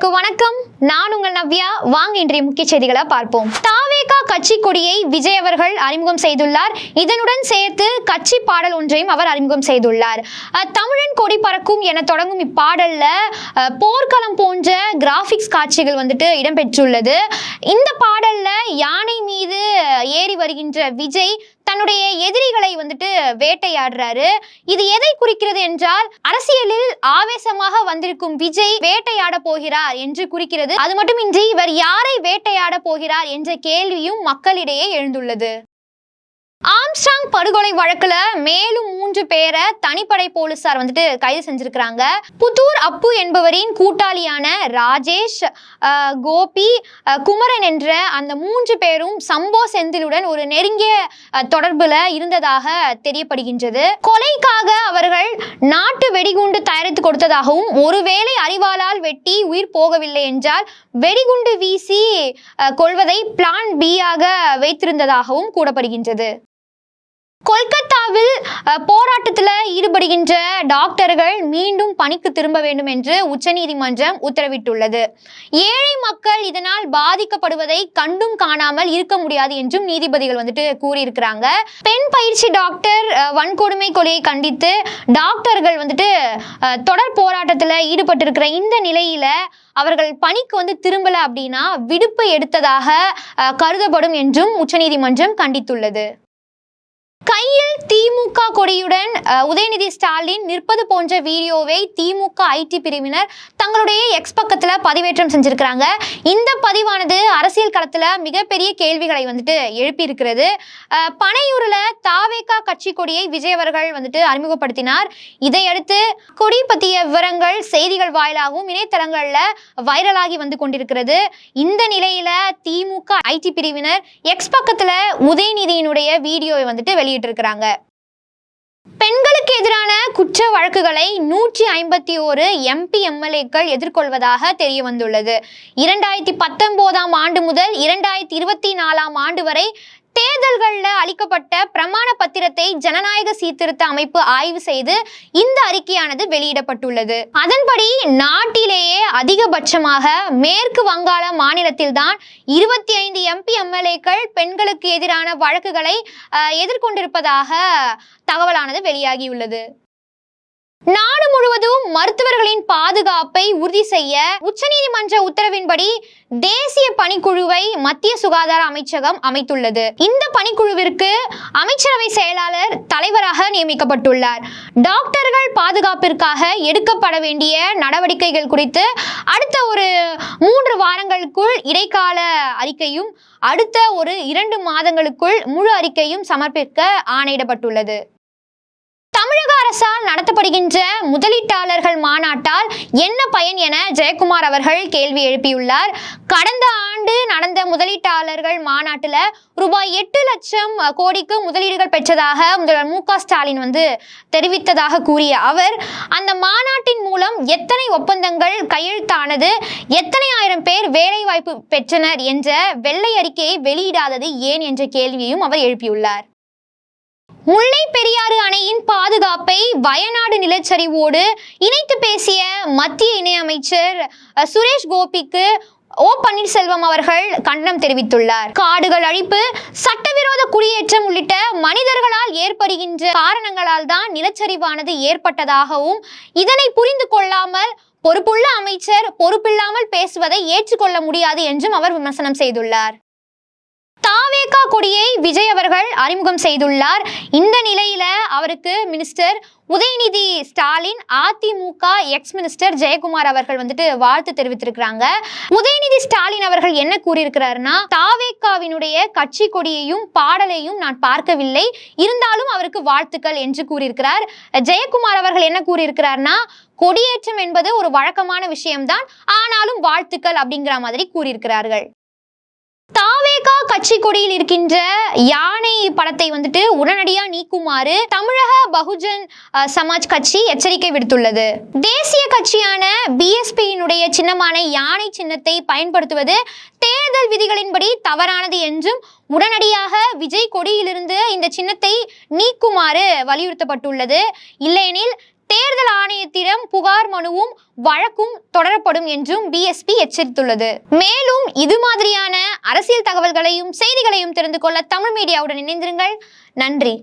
நேயர்களுக்கு வணக்கம். நான் உங்கள் நவ்யா. வாங்க இன்றைய முக்கிய செய்திகளை பார்ப்போம். தாவேகா கட்சி கொடியை விஜய் அவர்கள் அறிமுகம் செய்துள்ளார். இதனுடன் சேர்த்து கட்சி பாடல் ஒன்றையும் அவர் அறிமுகம் செய்துள்ளார். தமிழன் கொடி பறக்கும் என தொடங்கும் இப்பாடல்ல போர்க்களம் போன்ற கிராபிக்ஸ் காட்சிகள் வந்துட்டு இடம்பெற்றுள்ளது. இந்த பாடல்ல வருகின்ற விஜய் தன்னுடைய எதிரிகளை வந்துட்டு வேட்டையாடுறாரு. இது எதை குறிக்கிறது என்றால் அரசியலில் ஆவேசமாக வந்திருக்கும் விஜய் வேட்டையாட போகிறார் என்று குறிக்கிறது. அது மட்டுமின்றி இவர் யாரை வேட்டையாட போகிறார் என்ற கேள்வியும் மக்களிடையே எழுந்துள்ளது. ஆம்ஸ்டாங் படுகொலை வழக்குல மேலும் மூன்று பேரை தனிப்படை போலீசார் வந்துட்டு கைது செஞ்சிருக்கிறாங்க. புத்தூர் அப்பு என்பவரின் கூட்டாளியான ராஜேஷ் கோபி குமரன் என்ற அந்த மூன்று பேரும் சம்போ செந்திலுடன் ஒரு நெருங்கிய தொடர்புல இருந்ததாக தெரியப்படுகின்றது. கொலைக்காக அவர்கள் நாட்டு வெடிகுண்டு தயாரித்து கொடுத்ததாகவும் ஒருவேளை அறிவாளால் வெட்டி உயிர் போகவில்லை என்றால் வெடிகுண்டு வீசி கொள்வதை பிளான் பி ஆக வைத்திருந்ததாகவும் கூறப்படுகின்றது. கொல்கத்தாவில் போராட்டத்தில் ஈடுபடுகின்ற டாக்டர்கள் மீண்டும் பணிக்கு திரும்ப வேண்டும் என்று உச்சநீதிமன்றம் உத்தரவிட்டுள்ளது. ஏழை மக்கள் இதனால் பாதிக்கப்படுவதை கண்டும் காணாமல் இருக்க முடியாது என்றும் நீதிபதிகள் வந்துட்டு கூறியிருக்கிறாங்க. பெண் பயிற்சி டாக்டர் வன்கொடுமை கொலையை கண்டித்து டாக்டர்கள் வந்துட்டு தொடர் போராட்டத்தில் ஈடுபட்டிருக்கிற இந்த நிலையில அவர்கள் பணிக்கு வந்து திரும்பல அப்படின்னா விடுப்பு எடுத்ததாக கருதப்படும் என்றும் உச்சநீதிமன்றம் கண்டித்துள்ளது. திமுக கொடியுடன் உதயநிதி ஸ்டாலின் நிற்பது போன்ற வீடியோவை திமுக ஐடி பிரிவினர் தங்களுடைய எக்ஸ் பக்கத்தில் பதிவேற்றம் செஞ்சிருக்கிறாங்க. இந்த பதிவானது அரசியல் களத்தில் மிகப்பெரிய கேள்விகளை வந்துட்டு எழுப்பியிருக்கிறது. பனையூரில் பனையூர்ல தாவேகா கட்சி கொடியை விஜய் அவர்கள் வந்துட்டு அறிமுகப்படுத்தினார். இதையடுத்து கொடி பற்றிய விவரங்கள் செய்திகள் வாயிலாகவும் இணையதளங்களில் வைரலாகி வந்து கொண்டிருக்கிறது. இந்த நிலையில் திமுக ஐடி பிரிவினர் எக்ஸ் பக்கத்தில் உதயநிதியினுடைய வீடியோவை வந்துட்டு வெளியிட்டிருக்கிறாங்க. பெண்களுக்கு எதிரான குற்ற வழக்குகளை நூற்றி ஐம்பத்தி ஓரு எம்பி எம்எல்ஏக்கள் எதிர்கொள்வதாக தெரிய வந்துள்ளது. இரண்டாயிரத்தி பத்தொன்பதாம் ஆண்டு முதல் இரண்டாயிரத்தி இருபத்தி நாலாம் ஆண்டு வரை தேர்தல்களில் அளிக்கப்பட்ட பிரமாண பத்திரத்தை ஜனநாயக சீர்திருத்த அமைப்பு ஆய்வு செய்து இந்த அறிக்கையானது வெளியிடப்பட்டுள்ளது. அதன்படி நாட்டிலேயே அதிகபட்சமாக மேற்கு வங்காள மாநிலத்தில்தான் இருபத்தி ஐந்து எம்பி எம்எல்ஏக்கள் பெண்களுக்கு எதிரான வழக்குகளை எதிர்கொண்டிருப்பதாக தகவலானது வெளியாகியுள்ளது. நாடு முழுவதும் மருத்துவர்களின் பாதுகாப்பை உறுதி செய்ய உச்சநீதிமன்ற உத்தரவின்படி தேசிய பணிக்குழுவை மத்திய சுகாதார அமைச்சகம் அமைத்துள்ளது. இந்த பணிக்குழுவிற்கு அமைச்சரவை செயலாளர் தலைவராக நியமிக்கப்பட்டுள்ளார். டாக்டர்கள் பாதுகாப்பிற்காக எடுக்கப்பட வேண்டிய நடவடிக்கைகள் குறித்து அடுத்த ஒரு மூன்று வாரங்களுக்குள் இடைக்கால அறிக்கையும் அடுத்த ஒரு இரண்டு மாதங்களுக்குள் முழு அறிக்கையும் சமர்ப்பிக்க ஆணையிடப்பட்டுள்ளது. தமிழக அரசால் நடத்தப்படுகின்ற முதலீட்டாளர்கள் மாநாட்டால் என்ன பயன் என ஜெயக்குமார் அவர்கள் கேள்வி எழுப்பியுள்ளார். கடந்த ஆண்டு நடந்த முதலீட்டாளர்கள் மாநாட்டில் ரூபாய் எட்டு லட்சம் கோடிக்கு முதலீடுகள் பெற்றதாக முதல்வர் மு க ஸ்டாலின் வந்து தெரிவித்ததாக கூறிய அவர் அந்த மாநாட்டின் மூலம் எத்தனை ஒப்பந்தங்கள் கையெழுத்தானது எத்தனை ஆயிரம் பேர் வேலைவாய்ப்பு பெற்றனர் என்ற வெள்ளை அறிக்கையை வெளியிடாதது ஏன் என்ற கேள்வியையும் அவர் எழுப்பியுள்ளார். முல்லை பெரியாறு அணையின் பாதுகாப்பை வயநாடு நிலச்சரிவோடு இணைத்து பேசிய மத்திய இணையமைச்சர் சுரேஷ் கோபிக்கு ஓ பன்னீர்செல்வம் அவர்கள் கண்டனம் தெரிவித்துள்ளார். காடுகள் அழிப்பு சட்டவிரோத குடியேற்றம் உள்ளிட்ட மனிதர்களால் ஏற்படுகின்ற காரணங்களால் தான் நிலச்சரிவானது ஏற்பட்டதாகவும் இதனை புரிந்து கொள்ளாமல் பொறுப்புள்ள அமைச்சர் பொறுப்பில்லாமல் பேசுவதை ஏற்றுக்கொள்ள முடியாது என்றும் அவர் விமர்சனம் செய்துள்ளார். மோடியை விஜய் அவர்கள் அறிமுகம் செய்துள்ளார். இந்த நிலையில அவருக்கு minister Udhayanidhi Stalin AIADMK ex minister Jayakumar அவர்கள் வந்துட்டு வாழ்த்து தெரிவித்திருக்கிறாங்க. உதயநிதி ஸ்டாலின் அவர்கள் என்ன கூறியிருக்கிறாருன்னா தாவேக்காவினுடைய கட்சி கொடியையும் பாடலையும் நான் பார்க்கவில்லை. இருந்தாலும் அவருக்கு வாழ்த்துக்கள் என்று கூறியிருக்கிறார். ஜெயக்குமார் அவர்கள் என்ன கூறியிருக்கிறார்னா கொடியேற்றம் என்பது ஒரு வழக்கமான விஷயம்தான் ஆனாலும் வாழ்த்துக்கள் அப்படிங்கிற மாதிரி கூறியிருக்கிறார்கள். தா கட்சி கொடியில் இருக்கின்ற யானை படத்தை வந்துட்டு உடனடியாக நீக்குமாறு தமிழக பகுஜன் சமாஜ் கட்சி எச்சரிக்கை விடுத்துள்ளது. தேசிய கட்சியான பிஎஸ்பியினுடைய சின்னமான யானை சின்னத்தை பயன்படுத்துவது தேர்தல் விதிகளின்படி தவறானது என்றும் உடனடியாக விஜய் கொடியிலிருந்து இந்த சின்னத்தை நீக்குமாறு வலியுறுத்தப்பட்டுள்ளது. இல்லையெனில் தேர்தல் ஆணையத்திடம் புகார் மனுவும் வழக்கும் தொடரப்படும் என்றும் பிஎஸ்பி எச்சரித்துள்ளது. மேலும் இது மாதிரியான அரசியல் தகவல்களையும் செய்திகளையும் தெரிந்து கொள்ள தமிழ் மீடியாவுடன் இணைந்திருங்கள். நன்றி.